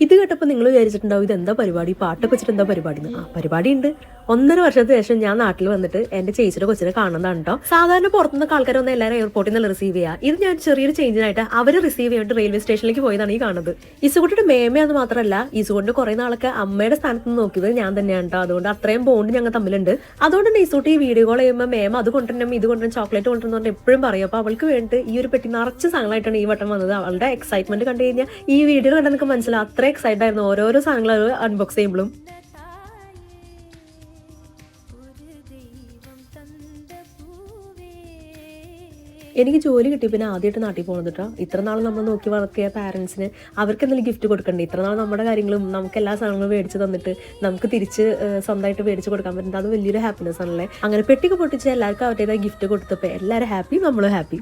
ഇത് കേട്ടപ്പോൾ നിങ്ങൾ വിചാരിച്ചിട്ടുണ്ടാവും ഇത് എന്താ പരിപാടി പാട്ടൊക്കെ വെച്ചിട്ട് എന്താ പരിപാടി ആ പരിപാടി ഉണ്ട് ഒന്നര വർഷത്തിന് ശേഷം ഞാൻ നാട്ടിൽ വന്നിട്ട് എന്റെ ചേച്ചിയുടെ കൊച്ചിനെ കാണുന്നതാണ് കേട്ടോ സാധാരണ പുറത്തുനിന്ന് ആൾക്കാർ വന്ന് എല്ലാവരും എയർപോർട്ടിൽ നിന്ന് റിസീവ് ചെയ്യുക ഇത് ഞാൻ ചെറിയൊരു ചേഞ്ചിനായിട്ട് അവർ റിസീവ് ചെയ്തിട്ട് റെയിൽവേ സ്റ്റേഷനിലേക്ക് പോയതാണ് ഈ കാണുന്നത്. ഇസുകുട്ടിയുടെ മേമയെന്ന് മാത്രമല്ല ഇസുകൊണ്ട് കുറെ നാളൊക്കെ അമ്മയുടെ സ്ഥാനത്ത് നിന്ന് നോക്കിയത് ഞാൻ തന്നെയാണ് കേട്ടോ അതുകൊണ്ട് അത്രയും ബോണ്ട് ഞങ്ങൾ തമ്മിലുണ്ട്. അതുകൊണ്ട് തന്നെ ഇസുട്ടി വീഡിയോ കോൾ ചെയ്യുമ്പോൾ മേമ അത് കൊണ്ടുവരണം ഇത് കൊണ്ടുവരണം ചോക്ലേറ്റ് കൊണ്ടുവരണം എന്ന് എപ്പോഴും പറയും. അപ്പോൾ അവൾക്ക് വേണ്ടി ഈ ഒരു പെട്ടി നിറച്ച് സാധനങ്ങളായിട്ടാണ് ഈ വട്ടം വന്നത്. അവളുടെ എക്സൈറ്റ്മെന്റ് കണ്ടു കഴിഞ്ഞാൽ ഈ വീഡിയോ കണ്ടാൽ നിങ്ങൾക്ക് മനസ്സിലാവും. അത്ര എക്സൈറ്റഡ് ആയിരുന്നു. ഓരോരോ സാധനങ്ങൾ അൺബോക്സ് ചെയ്യുമ്പോഴും. എനിക്ക് ജോലി കിട്ടി പിന്നെ ആദ്യമായിട്ട് നാട്ടിൽ പോകുന്നത് കേട്ടോ ഇത്ര നാൾ നമ്മൾ നോക്കി വളർത്തിയ പാരൻസിന് അവർക്ക് എന്തെങ്കിലും ഗിഫ്റ്റ് കൊടുക്കണ്ടേ? ഇത്ര നാൾ നമ്മുടെ കാര്യങ്ങളും നമുക്ക് എല്ലാ സാധനങ്ങളും മേടിച്ച് തന്നിട്ട് നമുക്ക് തിരിച്ച് സ്വന്തമായിട്ട് മേടിച്ച് കൊടുക്കാൻ പറ്റുന്നത്. അത് വലിയൊരു ഹാപ്പിനെസ് ആണല്ലേ? അങ്ങനെ പെട്ടിക്ക് പൊട്ടിച്ച് എല്ലാവർക്കും അവരുടേതായ ഗിഫ്റ്റ് കൊടുത്തപ്പോൾ എല്ലാവരും ഹാപ്പി നമ്മളും ഹാപ്പി